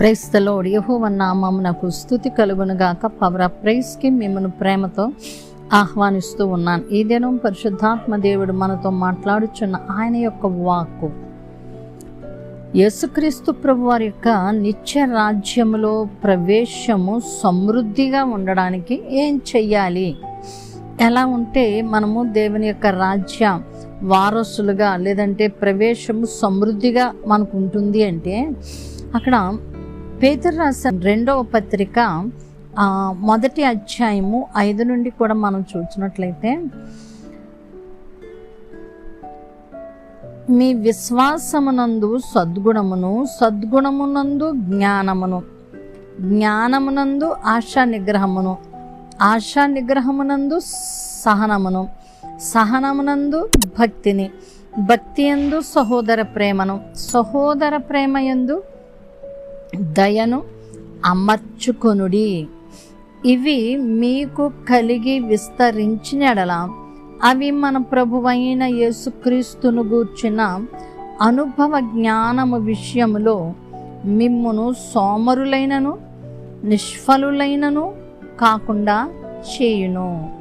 ప్రైస్తలో యహోవ నామమునకు స్థుతి కలుగునుగాక పవర్ ఆఫ్ ప్రైస్కి మిమ్మల్ని ప్రేమతో ఆహ్వానిస్తూ ఉన్నాను. ఈ దినం పరిశుద్ధాత్మ దేవుడు మనతో మాట్లాడుచున్న ఆయన యొక్క వాక్కు. యేసుక్రీస్తు ప్రభు వారి యొక్క నిత్య రాజ్యములో ప్రవేశము సమృద్ధిగా ఉండడానికి ఏం చెయ్యాలి? ఎలా ఉంటే మనము దేవుని యొక్క రాజ్య వారసులుగా లేదంటే ప్రవేశము సమృద్ధిగా మనకు ఉంటుంది అంటే అక్కడ పేదరు రాసిన రెండవ పత్రిక మొదటి అధ్యాయము ఐదు నుండి కూడా మనం చూసినట్లయితే మీ విశ్వాసమునందు సద్గుణమును సద్గుణమునందు జ్ఞానమును జ్ఞానమునందు ఆశా నిగ్రహమును ఆశా నిగ్రహమునందు సహనమును సహనమునందు భక్తిని భక్తి ఎందు సహోదర ప్రేమను సహోదర ప్రేమ యందు దయను అమర్చుకొనుడి. ఇవి మీకు కలిగి విస్తరించినడల అవి మన ప్రభువైన యేసుక్రీస్తును గూర్చిన అనుభవ జ్ఞానము విషయములో మిమ్మును సోమరులైనను నిష్ఫలులైనను కాకుండా చేయును.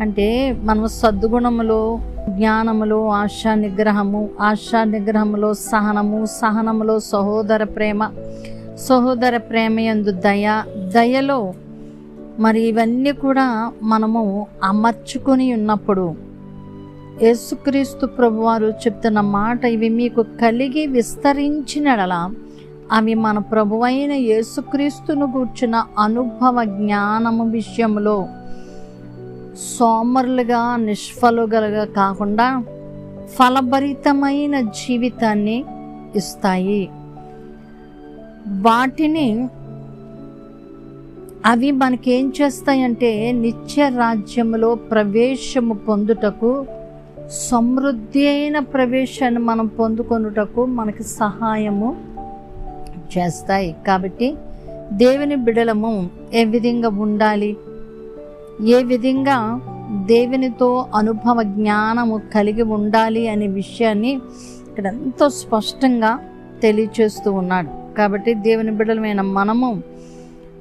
అంటే మనం సద్గుణములో జ్ఞానములో ఆశా నిగ్రహము ఆశా నిగ్రహములో సహనము సహనములో సహోదర ప్రేమ సహోదర ప్రేమ యందు దయ దయలో మరి ఇవన్నీ కూడా మనము అమర్చుకొని ఉన్నప్పుడు యేసుక్రీస్తు ప్రభువారు చెప్తున్న మాట ఇవి మీకు కలిగి విస్తరించినడలా అవి మన ప్రభువైన యేసుక్రీస్తును కూర్చున్న అనుభవ జ్ఞానము విషయంలో సోమరులుగా నిష్ఫలుగలుగా కాకుండా ఫలభరితమైన జీవితాన్ని ఇస్తాయి. వాటిని అవి మనకేం చేస్తాయంటే నిత్య రాజ్యములో ప్రవేశము పొందుటకు సమృద్ధి అయిన ప్రవేశాన్ని మనం పొందుకొనుటకు మనకి సహాయము చేస్తాయి. కాబట్టి దేవుని బిడలము ఏ విధంగా ఉండాలి? ఏ విధంగా దేవునితో అనుభవ జ్ఞానము కలిగి ఉండాలి అనే విషయాన్ని ఇక్కడ ఎంతో స్పష్టంగా తెలియచేస్తూ ఉన్నాడు. కాబట్టి దేవుని బిడ్డలమైన మనము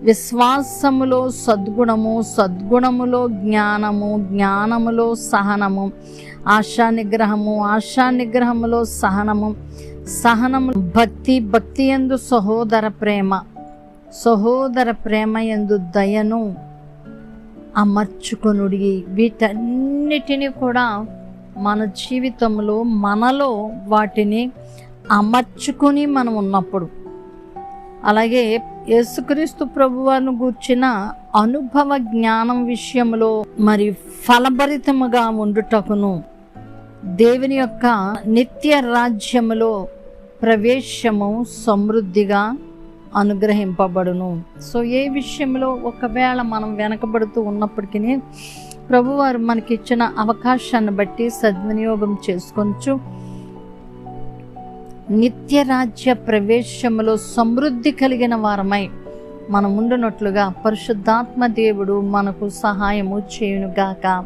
విశ్వాసములో సద్గుణము సద్గుణములో జ్ఞానము జ్ఞానములో సహనము ఆశా నిగ్రహము ఆశా నిగ్రహములో సహనము సహనము భక్తి భక్తి ఎందు సహోదర ప్రేమ సహోదర ప్రేమ ఎందు దయను అమర్చుకొనుడి. వీటన్నిటిని కూడా మన జీవితంలో మనలో వాటిని అమర్చుకొని మనం ఉన్నప్పుడు అలాగే యేసుక్రీస్తు ప్రభువాను గూర్చిన అనుభవ జ్ఞానం విషయంలో మరి ఫలభరితముగా ఉండుటకును దేవుని యొక్క నిత్య రాజ్యములో ప్రవేశము సమృద్ధిగా అనుగ్రహింపబడును. సో ఏ విషయంలో ఒకవేళ మనం వెనకబడుతూ ఉన్నప్పటికీ ప్రభువారు మనకిచ్చిన అవకాశాన్ని బట్టి సద్వినియోగం చేసుకొనచ్చు నిత్య రాజ్య ప్రవేశములో సమృద్ధి కలిగిన వారమై మనం ఉండునట్లుగా పరిశుద్ధాత్మ దేవుడు మనకు సహాయము చేయునుగాక.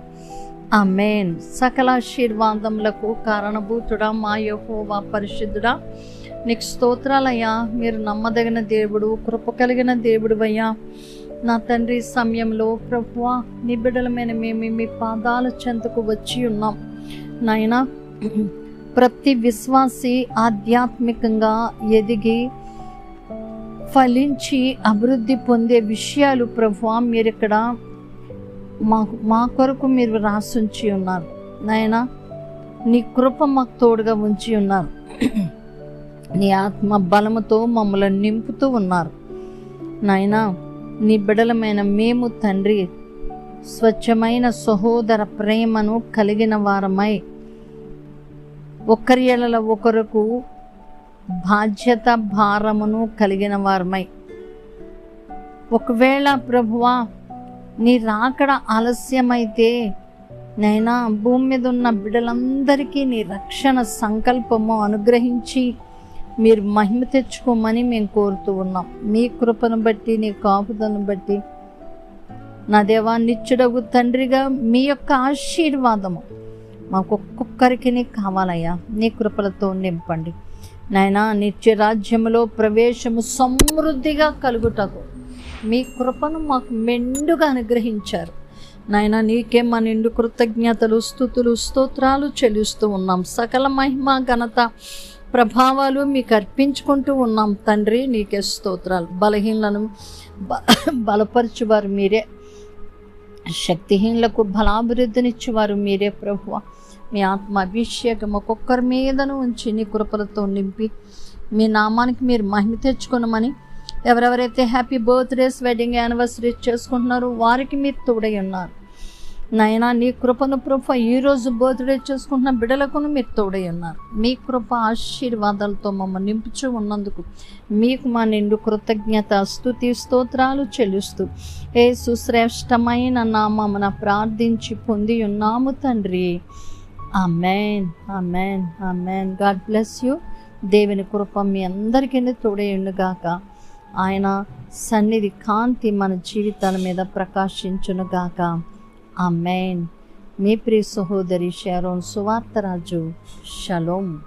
ఆమెన్. సకల ఆశీర్వాదములకు కారణభూతుడా మా యహోవా పరిశుద్ధుడా నీకు స్తోత్రాలయ్యా. మీరు నమ్మదగిన దేవుడు కృప కలిగిన దేవుడు అయ్యా నా తండ్రి సమయంలో ప్రభువా నిబిడలమైన మేము మీ పాదాల చెంతకు వచ్చి ఉన్నాం. నాయనా ప్రతి విశ్వాసి ఆధ్యాత్మికంగా ఎదిగి ఫలించి అభివృద్ధి పొందే విషయాలు ప్రభు మీరు ఇక్కడ మాకు మా కొరకు మీరు రాసుంచి ఉన్నారు. నాయన నీ కృప మాకు తోడుగా ఉంచి ఉన్నారు. నీ ఆత్మ బలముతో మమ్మల్ని నింపుతూ ఉన్నారు. నాయనా నీ బిడలమైన మేము తండ్రి స్వచ్ఛమైన సహోదర ప్రేమను కలిగిన వారమై ఒకరి ఎడల ఒకరకు బాధ్యత భారమును కలిగిన వారమై. ఒకవేళ ప్రభువా నీ రాకడ ఆలస్యమైతే నైనా భూమి మీద ఉన్న బిడ్డలందరికీ నీ రక్షణ సంకల్పము అనుగ్రహించి మీరు మహిమ తెచ్చుకోమని మేము కోరుతూ ఉన్నాం. మీ కృపను బట్టి నీ కాపుదను బట్టి నా దేవా నిత్యుడగు తండ్రిగా మీ యొక్క ఆశీర్వాదము మాకు ఒక్కొక్కరికి కావాలయ్యా. నీ కృపలతో నింపండి. నాయనా నిత్య రాజ్యములో ప్రవేశము సమృద్ధిగా కలుగుటకు మీ కృపను మాకు మెండుగా అనుగ్రహించారు. నాయన నీకే మా నిండు కృతజ్ఞతలు స్థుతులు స్తోత్రాలు చెల్లిస్తూ ఉన్నాం. సకల మహిమ ఘనత ప్రభావాలు మీకు అర్పించుకుంటూ ఉన్నాం. తండ్రి నీకే స్తోత్రాలు. బలహీనలను బ బలపరచువారు మీరే. శక్తిహీనులకు బలాభివృద్ధినిచ్చేవారు మీరే ప్రభువ. మీ ఆత్మ అభిషేకం ఒక్కొక్కరి మీదను ఉంచి నీ కృపలతో నింపి మీ నామానికి మీరు మహిమ తెచ్చుకునమని ఎవరెవరైతే హ్యాపీ బర్త్డేస్ వెడ్డింగ్ యానివర్సరీ చేసుకుంటున్నారో వారికి మీరు తోడై ఉన్నారు. నాయనా నీ కృపను కృప ఈరోజు బర్త్డే చేసుకుంటున్న బిడలకును మీరు తోడై ఉన్నారు. మీ కృప ఆశీర్వాదాలతో మమ్మల్ని నింపుచూ ఉన్నందుకు మీకు మా నిండు కృతజ్ఞత స్థుతి స్తోత్రాలు చెల్లిస్తూ ఏ సుశ్రేష్టమైన నామమున ప్రార్థించి పొంది ఉన్నాము తండ్రి. Amen amen amen God bless you. దేవుని కృప మీ అందరికీ తోడేయుండుగాక ఆయన సన్నిధి కాంతి మన జీవితాల మీద ప్రకాశించునుగాక. అమెన్ మీ ప్రియ సహోదరి షారోన్ సువార్తరాజు షలోం.